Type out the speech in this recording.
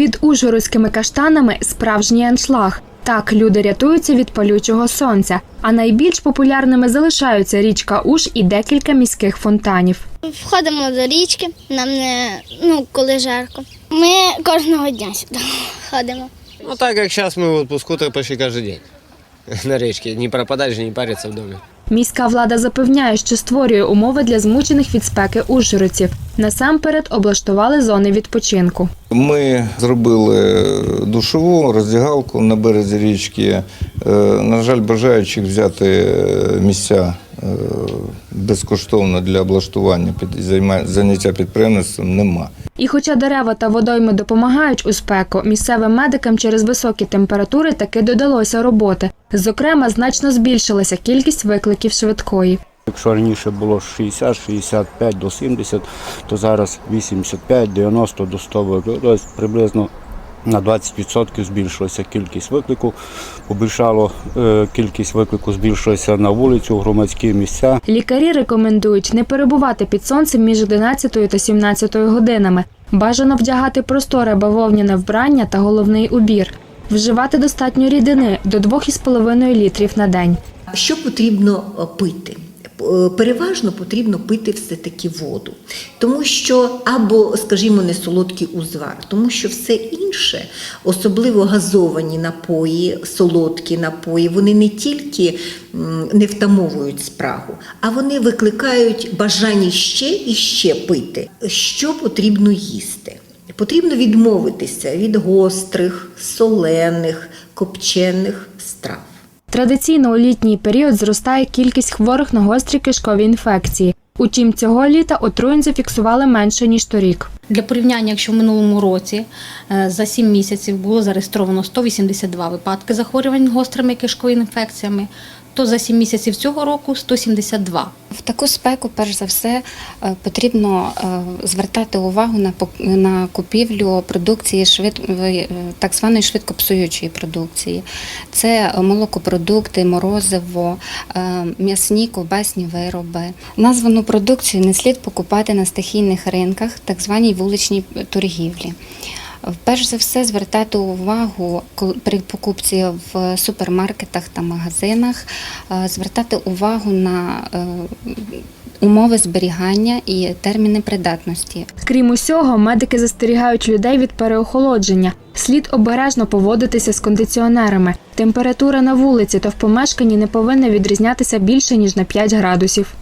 Під ужгородськими каштанами справжній аншлаг. Так люди рятуються від палючого сонця. А найбільш популярними залишаються річка Уж і декілька міських фонтанів. Входимо до річки, нам не ну коли жарко. Ми кожного дня сюди ходимо. Ну так как сейчас мы в отпуску, то почти каждый день на речке. Не пропадать же, не париться в доме. Міська влада запевняє, що створює умови для змучених від спеки ужгородців. Насамперед облаштували зони відпочинку. Ми зробили душову роздягалку на березі річки. Е, На жаль, бажаючих взяти е, місця е, безкоштовно для облаштування під заняття підприємництвом нема. І хоча дерева та водойми допомагають у спеку, місцевим медикам через високі температури таки додалося роботи. Зокрема, значно збільшилася кількість викликів швидкої. Якщо раніше було 60, 65 до 70, то зараз 85, 90 до 100 викликів. Тобто приблизно на 20% збільшилася кількість виклику. Побільшало е, кількість виклику збільшилася на вулицю, в громадські місця. Лікарі рекомендують не перебувати під сонцем між 11 та 17 годинами. Бажано вдягати просторе бавовняне вбрання та головний убір. Вживати достатньо рідини до 2,5 літрів на день. Що потрібно пити? Е, Переважно потрібно пити все-таки воду, тому що або, скажімо, не солодкий узвар, тому що все інше, особливо газовані напої, солодкі напої, вони не тільки не втамовують спрагу, а вони викликають бажання ще і ще пити. Що потрібно їсти? Потрібно відмовитися від гострих, солених, копчених страв. Традиційно у літній період зростає кількість хворих на гострі кишкові інфекції. Утім, цього літа отруєнь зафіксували менше ніж торік. Для порівняння, якщо в минулому році е, за 7 місяців було зареєстровано 182 випадки захворювань гострими кишковими інфекціями, то за 7 місяців цього року 172. В таку спеку, перш за все, е, потрібно е, звертати увагу на на купівлю продукції швид, так званої швидкопсуючої продукції. Це молокопродукти, морозиво, м'ясні ковбасні вироби. Названу продукцію не слід покупати на стихійних ринках, так званій вуличній торгівлі. Перш за все звертати увагу при покупці в супермаркетах та магазинах, е, звертати увагу на е, умови зберігання і терміни придатності. Крім усього, медики застерігають людей від переохолодження. Слід обережно поводитися з кондиціонерами. Температура на вулиці та в помешканні не повинна відрізнятися більше ніж на 5 градусів.